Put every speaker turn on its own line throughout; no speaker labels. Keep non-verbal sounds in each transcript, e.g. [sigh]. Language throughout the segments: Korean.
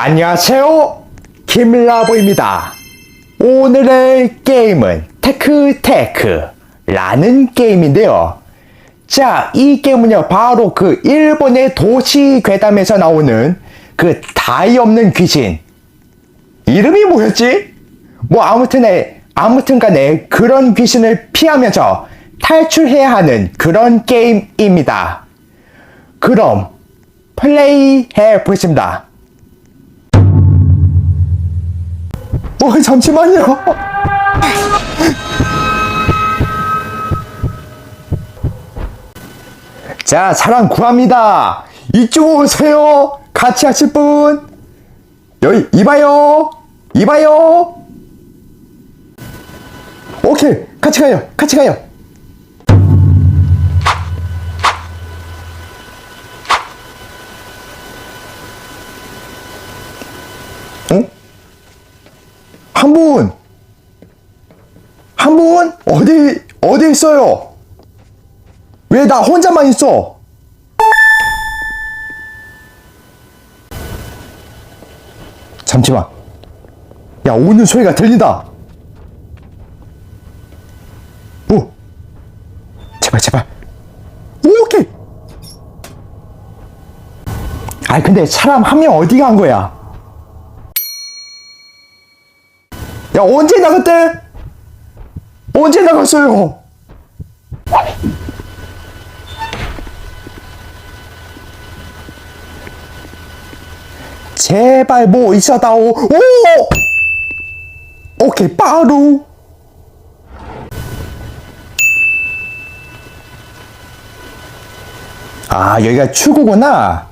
안녕하세요. 김라보입니다. 오늘의 게임은 테크테크라는 게임인데요. 자, 이 게임은요, 바로 그 일본의 도시 괴담에서 나오는 그 다이 없는 귀신. 이름이 뭐였지? 뭐 아무튼 아무튼 간에 그런 귀신을 피하면서 탈출해야 하는 그런 게임입니다. 그럼 플레이 해 보겠습니다. 어, 잠시만요. 자, 사람 구합니다. 이쪽 오세요. 같이 하실 분. 여기, 이봐요. 이봐요. 오케이. 같이 가요. 같이 가요. 어? 한 분! 한 분? 어디, 어디 있어요? 왜 나 혼자만 있어? 잠시만. 야, 오는 소리가 들린다. 오! 제발, 제발. 오케이! 아니, 근데 사람 한 명 어디 간 거야? 야 언제 나갔대? 언제 나갔어요? 제발 뭐 있어다오. 오! 오케이 빠루. 아 여기가 출구구나.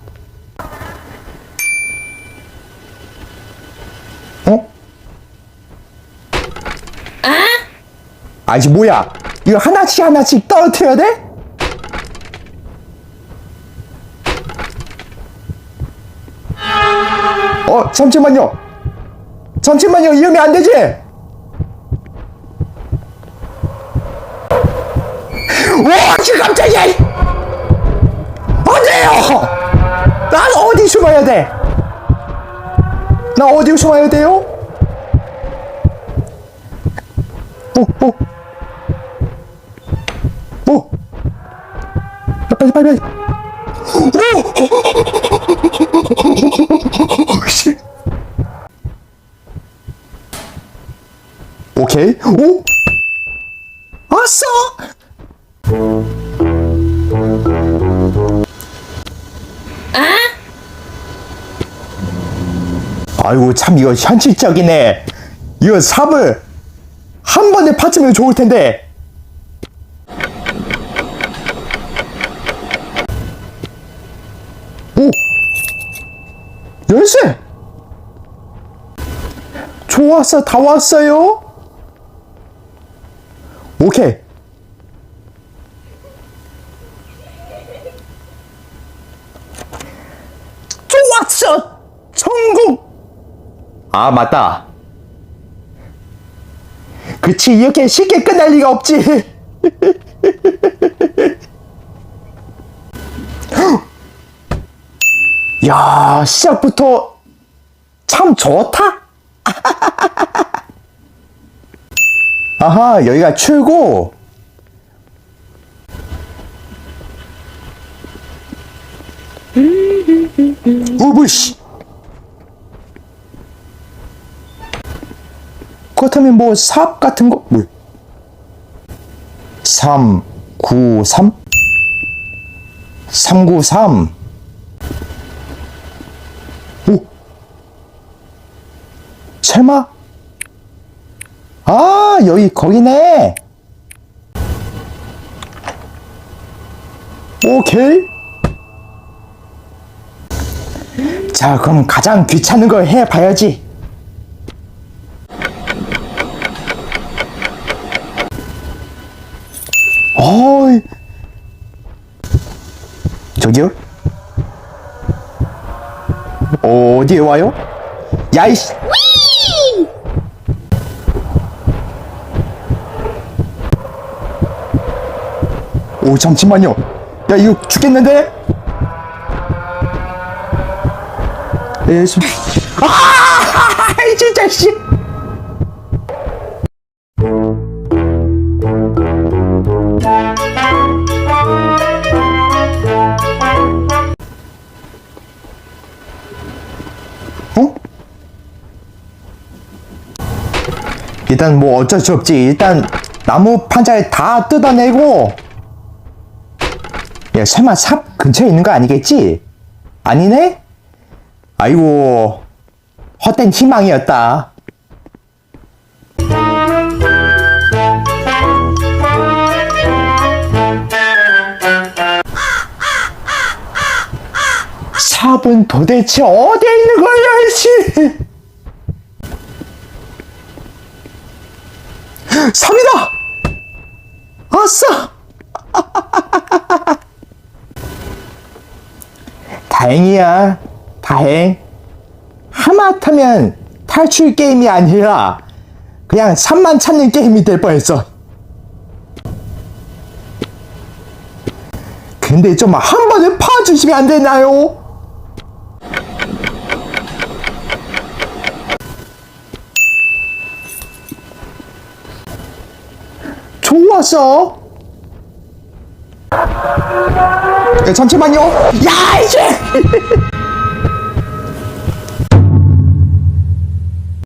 아지 뭐야? 이거 하나씩 하나씩 떨어뜨려야 돼? 어 잠시만요. 잠시만요. 이러면 안 되지. 와, 지금. 안 돼요. 난 어디 숨어야 돼? 나 어디 숨어야 돼요? 오, 오. 빨리, 빨리, 빨리. 오! 씨. 오케이. 오! 아싸! 아이고, 참, 이거 현실적이네. 이거 삽을 한 번에 파치면 좋을 텐데. 좋았어, 다 왔어요? 오케이. 좋았어! 성공! 아, 맞다. 그치, 이렇게 쉽게 끝날 리가 없지. [laughs] 야, 시작부터 참 좋다. 아하, 여기가 출구. 우부씨. 그렇다면 뭐 삽 같은 거 뭐? 3 9 3 393 설마 아 여기 거기네 오케이 자 그럼 가장 귀찮은 걸 해봐야지 어이. 저기요? 어디에 와요? 야이씨. 오 잠시만요. 야 이거 죽겠는데? 예, 좀... 아, 진짜 씨. 어? 일단 뭐 어쩔 수 없지. 일단 나무 판자를 다 뜯어내고. 야, 설마 삽 근처에 있는 거 아니겠지? 아니네? 아이고, 헛된 희망이었다. 삽은 도대체 어디에 있는 거야, 씨? 삽이다! 아싸! 다행이야. 다행. 하마터면 탈출 게임이 아니라 그냥 삽만 찾는 게임이 될 뻔했어. 근데 좀 한 번에 파주시면 안 되나요? 좋았어. 야, 잠시만요. 야, 이제!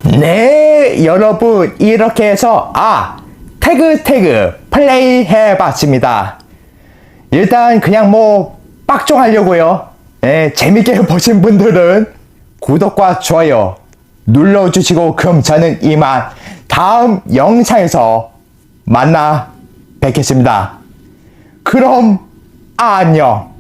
[laughs] 네, 여러분, 이렇게 해서, 아, 태그 태그 플레이 해봤습니다. 일단, 그냥 뭐, 빡종 하려고요. 예, 재밌게 [laughs] 보신 분들은 구독과 좋아요 눌러주시고, 그럼 저는 이만 다음 영상에서 만나 뵙겠습니다. 그럼, 안녕.